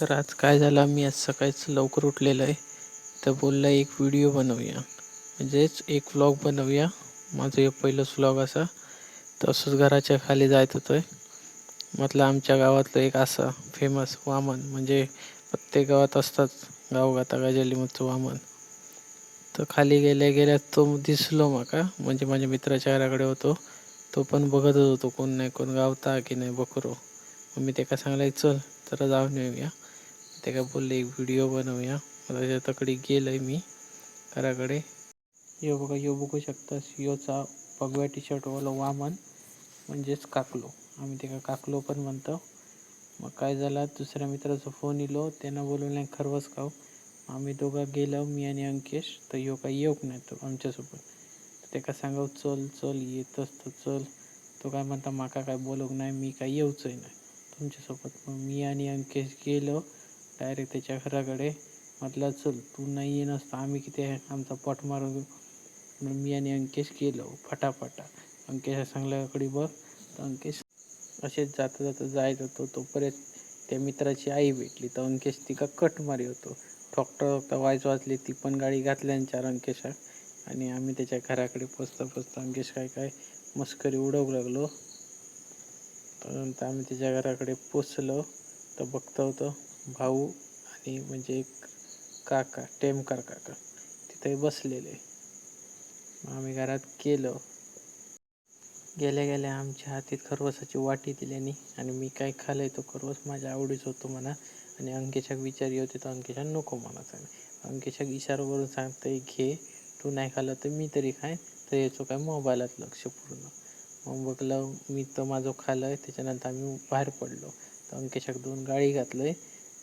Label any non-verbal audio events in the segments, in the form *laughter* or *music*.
तर आज काय झालं? मी आज सकाळीच लवकर उठलेलं आहे. तर बोलला एक व्हिडिओ बनवूया. म्हणजेच एक व्लॉग बनवूया. माझं हे पहिलंच व्लॉग असा. तसंच घराच्या खाली जायत होतं म्हटलं आमच्या गावातलं एक असा फेमस वामन म्हणजे प्रत्येक गावात असतात. गावगाता गजालीमधचं वामन. तर खाली गेल्या गेल्या तो दिसलो माका. म्हणजे माझ्या मित्राच्या घराकडे होतो. तो पण बघतच होतो कोण नाही कोण गावता की नाही बकरो. मग मी त्याका सांगलं चल तर जाऊन येऊया. ते काय बोलले एक व्हिडिओ बनवूया. त्याच्या तकडे आहे मी घराकडे. यो बघा यो बघू शकता योचा भगव्या टी शर्टवाला वामन म्हणजेच काकलो. आम्ही ते काकलो पण म्हणतो. मग काय झाला दुसऱ्या मित्राचा फोन इलो त्यांना बोलवलं खरवस खाऊ आम्ही दोघं गेलो मी आणि अंकेश. तर यो काय येऊक नाही तो आमच्यासोबत. तेका त्याका सांगाव चल चल येत तर चल. तो काय म्हणता माका काय बोलूक नाही मी काय येऊचंय नाही तुमच्यासोबत. मग मी आणि अंकेश गेलो. डायरेक्ट त्याच्या घराकडे. म्हटलं चल तू नाही ये नसता आम्ही किती आहे? आमचा पट मारून मग मी आणि अंकेश गेलो फटाफटा. अंकेश सांगल्याकडे बघ तर अंकेश असेच जाता जाता जायत होतो तोपर्यंत त्या मित्राची आई भेटली. तर अंकेश तिका कट मारी होतो. ठोकता ठोकता वायच वाचली ती पण गाडी घातल्यानंतर चार अंकेशाक आणि आम्ही त्याच्या घराकडे पोचता पोचता अंकेश काय काय मस्करी उडवू लागलो. तर आम्ही त्याच्या घराकडे पोचलो. तर बघता होतो भाऊ आणि म्हणजे एक काका टेमकार काका. तिथे बसलेले. मग आम्ही घरात गेलो गेल्या गेल्या आमच्या हातीत खरवसाची वाटी दिल्याने आणि मी काय खालंय तो खरवस माझ्या आवडीच होतो म्हणा आणि अंकेशाक विचारी होते तर अंकेशा नको म्हणा सांग. अंकेशाक इशारावरून सांगतंय घे तू नाही खाल्लं तर मी तरी खाय तर याचं काय मोबाईलात लक्ष पूर्ण. मग बघलं मी तर माझं खालं त्याच्यानंतर आम्ही बाहेर पडलो. तर अंकेशाक दोन गाळी घातलंय.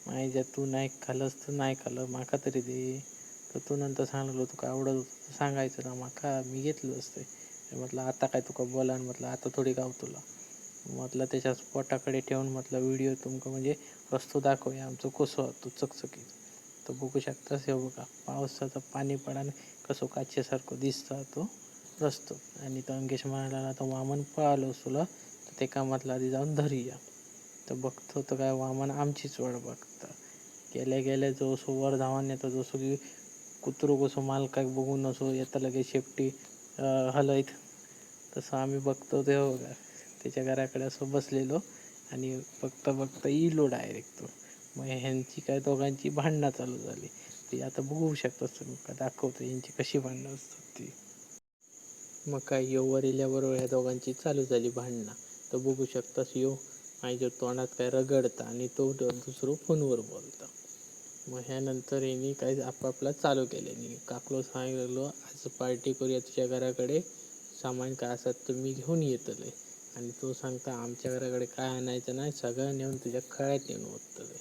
घातलंय माझ्या तू नाही खालस तर नाही खालं माका तरी दे. तर तू नंतर सांगलो तुका आवडत होतं तर सांगायचं ना माका मी घेतलं असतं. म्हटलं आता काय तुका बोला म्हटलं आता थोडी गाव तुला. म्हटलं त्याच्या पोटाकडे ठेवून म्हटलं व्हिडिओ तुमका म्हणजे रस्तो दाखवूया आमचं कसं तो चकचकीत. तो बघू शकतास हे बघा पावसाचं पाणी पडाने कसं काचेसारखं दिसतं तो रस्तो. आणि तो अंकेश म्हणाला ना वामन पळालो तुला तर ते कामातला आधी जाऊन धरूया. तर बघतो तर काय वामन आमचीच वाट बघता. गेल्या गेल्या जो असो वर धावान येतो जसो की कुत्रो कसो मालकाक बघून असो येता लगेच शेपटी हलयत तसं आम्ही बघतो ते हो त्याच्या घराकडे असं बसलेलो आणि बघता बघता इलो डायरेक्ट तो. मग ह्यांची काय दोघांची भांडणं चालू झाली. ती आता बघू शकता तुम्ही का दाखवतो यांची कशी भांडणं असतात ती. मग काय यो वर इल्याबरोबर ह्या दोघांची चालू झाली भांडणं. तर बघू शकतास यो माझ्या तोंडात काय रगडता आणि तो दुसरं फोनवर बोलता. मग ह्यानंतर यांनी काय आपापला चालू केले. काकलो सांगितलं आज पार्टी करूया तुझ्या घराकडे. सामान काय असत तर मी घेऊन येतले. आणि तो सांगता आमच्या घराकडे काय आणायचं नाही सगळं नेऊन तुझ्या खळ्यात नेऊन ओतले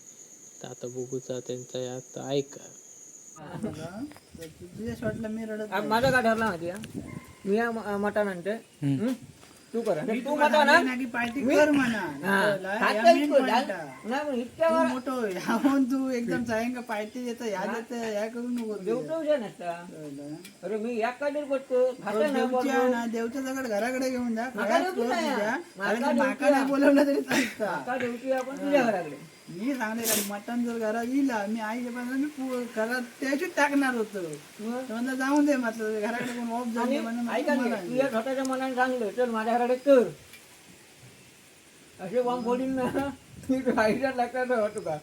तर आता बघूचा त्यांचा यात ऐका. तुझ्या शॉटला मी रडत आ, माझं काय ठरलं माहिती मी या म- मटण आणते? तू कर तू आण. नाही पार्टी कर म्हणा. तुला खात या नाही main तू, point डाल. आहे. नाही पण तू इतक्यावर मोठं. याहून *laughs* तू एकदम सायंका पार्टी देतं या देतं या करू नको नसता? अरे मी या देवची बोलतो. आहे ना देवच्या सगळं घराकडे घेऊन जा माका देवची नाही देवची. बोलवलं तरी चालतं का देवटी आपण तुझ्या घराकडे मी सांगते का मटण जर घरात येईल मी आईच्या पण मी पु- घरात त्याच्यात टाकणार होतो. म्हणलं जाऊन दे म्हटलं घराकडे कोण ऑफ आणि दे म्हणून ऐका स्वतःच्या मनाने सांगलं चल माझ्या घराकडे कर. असे बॉम्ब फोडीन ना. तू आईच्या लक्षात होतो का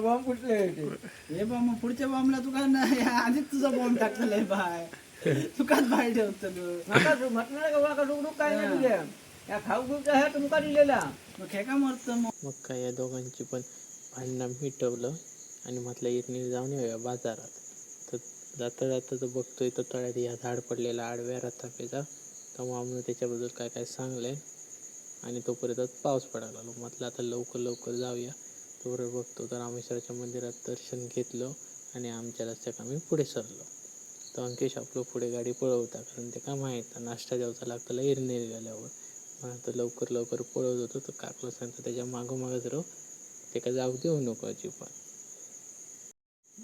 बॉम्ब फुटले होते हे बा मग पुढच्या बॉम्बला तुका नाही? आधीच तुझा बॉम्ब टाकलेला आहे बाय. तुकाच बाहेर ठेवतो नका म्हटलं का का सुखदुःख काय नाही तुझ्या? या खाऊ खूप ह्या तुमका दिलेला मग खेका मरतो मग. मग काय या दोघांची पण भांडणं मिटवलं आणि म्हटलं इरणी जाऊन येऊया बाजारात. तर जाता जाता तर बघतोय तर तळ्यात या झाड पडलेला आडव्या रथापेचा. तर मामून त्याच्याबद्दल काय काय सांगलंय आणि तोपर्यंत पाऊस पडायला लागलो. म्हटलं आता लवकर लवकर जाऊया. तोपर्यंत बघतो. तर रामेश्वराच्या मंदिरात दर्शन घेतलं आणि आमच्या रस्त्यात आम्ही पुढे सरलो. तर अंकेश आपलं पुढे गाडी पळवता कारण ते काय माहीत नाश्ता द्यावचा लागतो इरनेर गेल्यावर आता लवकर लवकर पळवत होतो तर काकू सांगतो त्याच्या मागोमागच राहू त्याका जाऊ देऊ नको अजिबात.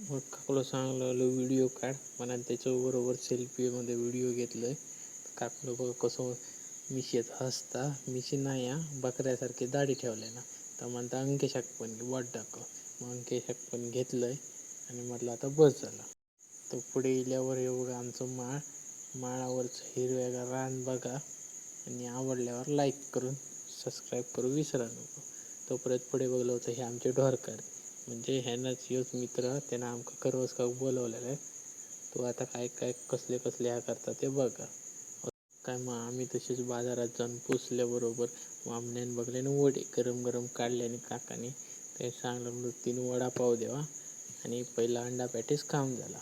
मग काकलो सांगलं व्हिडिओ काढ म्हणा त्याच्याबरोबर सेल्फीमध्ये व्हिडिओ घेतलं काकलो बघ कसं मिशीत हसता मिशी नाही हा बकऱ्यासारखी दाढी ठेवले ना. तर म्हणता अंकेशाक पण वाट दाखव. मग अंकेशाक पण घेतलंय आणि म्हटलं आता बस झाला. तर पुढे गेल्यावर हे बघा आमचं माळ माळावरचं हिरव्यागार रान बघा. आणि आवडल्यावर लाईक करून सबस्क्राईब करू विसरा नको. तो परत पुढे बघलं होतं हे आमचे ढोरकर. म्हणजे ह्यानंच योच मित्र त्यानं आमकां करवस का बोलवलेलं आहे. तो आता काय काय कसले कसले ह्या करता ते बघा. काय मग आम्ही तसेच बाजारात जाऊन पोचल्याबरोबर मामण्यान आणि वडे गरम गरम काढले आणि काकाने. ते सांगलं म्हणून तीन वडापाव देवा. आणि पहिला अंडा पॅटीस काम झाला.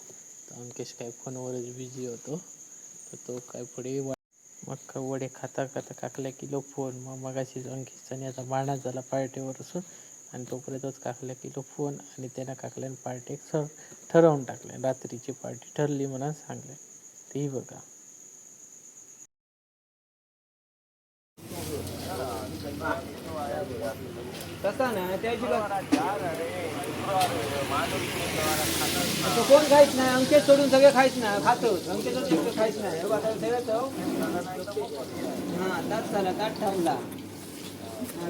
तर अंकेश काय फोनवरच बिझी होतो. तर तो काय पुढे वा मग वडे खाता खाता काकल्या किलो फोन मग मगाशी अंकेशचा आता भांडण झाला पार्टीवर असून आणि तोपर्यंतच काकल्या किलो फोन आणि त्यानं काकल्यान पार्टी सर ठरवून टाकले रात्रीची पार्टी ठरली म्हणून सांगले तेही बघा. तसा ना त्याची तो कोण खायच नाही? अंकेश सोडून सगळे खायच नाही. खातोच अंकेश सोडून खायच नाही. हे हा ताट झाला ताट हा,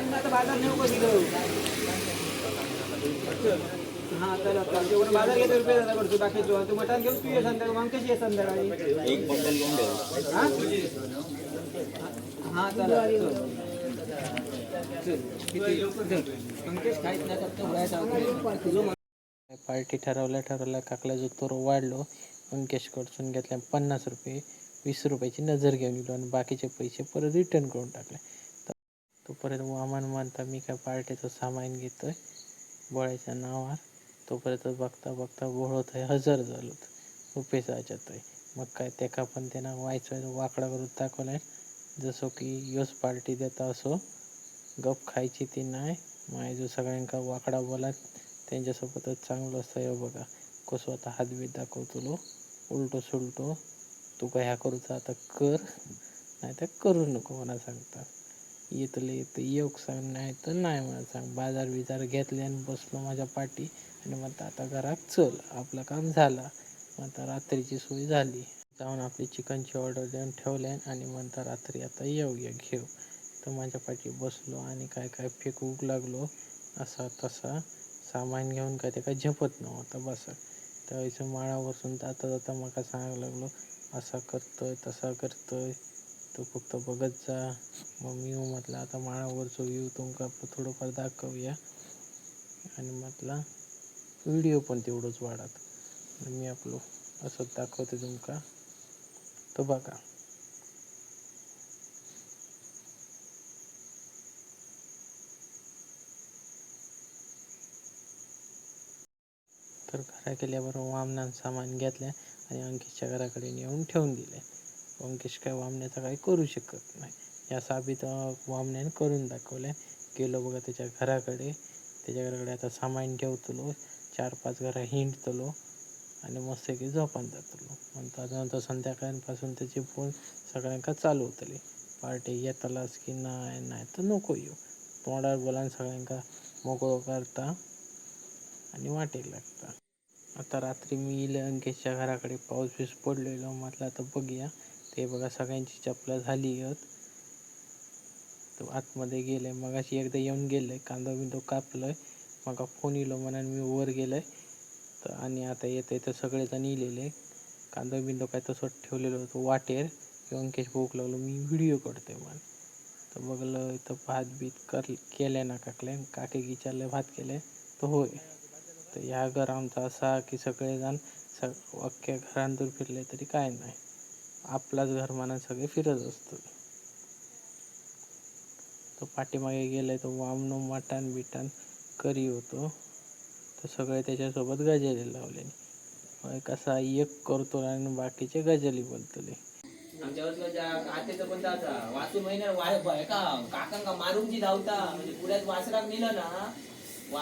ना तर बाजार नेऊ कधी घेऊ हा चला चला. तेवढं बाजार घेतो रुपये दादा करतो तू मटण घेऊन तू ये संध्याकाळी. मग कशी ये संध्याकाळी. एक बंडल घेऊन हा? हा चला. पार्टी ठरवल्या ठरवल्या काकला जो तोर वाढलो. अंकेशकडसून घेतल्या पन्नास रुपये वीस रुपयाची नजर घेऊन गेलो आणि बाकीचे पैसे परत रिटर्न करून टाकले. तोपर्यंत तो परत वामान म्हणता मी काय पार्टीचं सामान घेतोय? बोळ्याच्या नावावर. तोपर्यंत बघता बघता बोळत आहे हजर झालो रुपये याच्यात आहे मग काय त्याका पण त्यांना व्हायचं वाकडा करून दाखवलाय? जसं की योच पार्टी देता असो गप खायची ती नाही. माय जो सगळ्यांका वाकडा बोलात त्यांच्यासोबतच चांगलं असतं. हे बघा कसं आता हातबीत दाखवतो लो उलटो सुलटो. तू काय ह्या करूचा आता कर. नाही तर करू नको म्हणा सांगता. येतले येतं येऊक सांग नाही तर नाही म्हणा सांग. बाजार बिजार घेतले आणि बसलो माझ्या पाठी. आणि म्हणता आता घरात चल. आपलं काम झालं. मग आता रात्रीची सोय झाली. जाऊन आपली चिकनची ऑर्डर देऊन ठेवल्यान आणि म्हणता रात्री आता येऊया घेऊ. तर माझ्या पाठी बसलो आणि काय काय फेकू लागलो असा तसा सामान घेऊन काय ते काय झेपत नव्हतं बसा. त्यावेळेस माळा बसून जाता जाता मका सांगायला लागलो असा करतोय तसा करतोय तो फक्त बघत जा. मग मी म्हटलं आता माळावरचो व्ह्यू तुमका थोडंफार दाखवूया. आणि म्हटलं व्हिडिओ पण तेवढंच वाढत. मी आपलो असं दाखवते तुमका. तो बघा. तर घरा गेल्याबरोबर वामनान सामान घेतल्या आणि अंकितच्या घराकडे नेऊन ठेवून दिले. अंकिश काय वामण्याचं काही करू शकत नाही. या साबित अं, वामण्याने करून दाखवले. गेलो बघा त्याच्या घराकडे. त्याच्या घराकडे आता सामान ठेवतलो. चार पाच घरा हिंडतलो आणि मस्त की झोपान जातलो. नंतर नंतर संध्याकाळपासून त्याची फोन सगळ्यांका चालू होतली. पार्टी येतालाच की नाही नाही तर नको येऊ. तोंडावर बोलान सगळ्यांका मोकळो करता आणि वाटेक लागता. आता रात्री मी लंकेशच्या अंकेशच्या घराकडे पाऊस बीस पडलेलो म्हटलं आता बघूया. ते बघा सगळ्यांची चपला झाली आहेत. तो आतमध्ये गेले मग अशी एकदा येऊन गेले कांदा बिंदो कापलंय. मग फोन येलो म्हणून मी वर गेलोय. तर आणि आता येते तर सगळेजण इलेले. कांदा बिंदो काय तसं ठेवलेलं होतं वाटेर. अंकेश भूक लागलो मी व्हिडिओ करतोय म्हण. तर बघलं इथं भात बीत कर केलं ना काकले काके विचारलं भात केले तर होय. तर ह्या घर आमचा असा की सगळेजण स अख्ख्या घरांतून फिरले तरी काय नाही. आपलाच घर म्हणून सगळे फिरत असतो. तो पाठीमागे गेलाय तो वामनो मटण बिटण करी होतो. तर सगळे त्याच्यासोबत गजाली लावले. कसा एक करतो आणि बाकीचे गजाली बोलतले. आमच्या वर्षाच्या आतेचं पण जाता वासू महिन्यात वाय काकांका मारून जी धावता म्हणजे पुढ्यात वासराक नेलं ना मग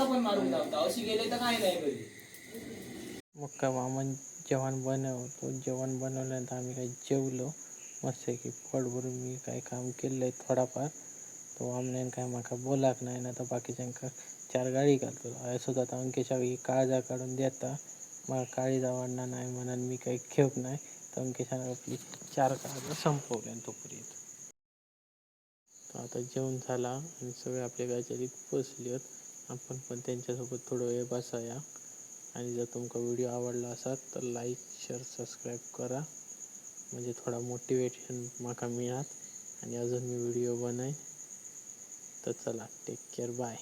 पण मारून धावता अशी गेले तर काय नाही कधी. मग का मामन जेवण बनवतो. जेवण बनवल्यानंतर आम्ही काही जेवलो. मस्त की पोट मी काय काम केलंय थोडाफार. तो आमल्यान काय माका बोलाक नाही ना तर बाकीच्यांका चार गाडी घालतो. असं आता अंकेशा काळजा काढून देता. मला काळीज आवडणार नाही म्हणून मी काही खेप नाही. तर अंकेशाने आपली चार काळजा संपवल्या तोपर्यंत. आता जेवण झाला आणि सगळे आपल्या गायच्या पोचले आहेत. आपण पण त्यांच्यासोबत थोडं वेळ बसाया. आणि जर तुमका व्हिडिओ आवडला असाल तर लाईक शेअर सबस्क्राईब करा. म्हणजे थोडा मोटिवेशन माका मिळात. आणि अजून मी व्हिडिओ बनय तर चला टेक केअर बाय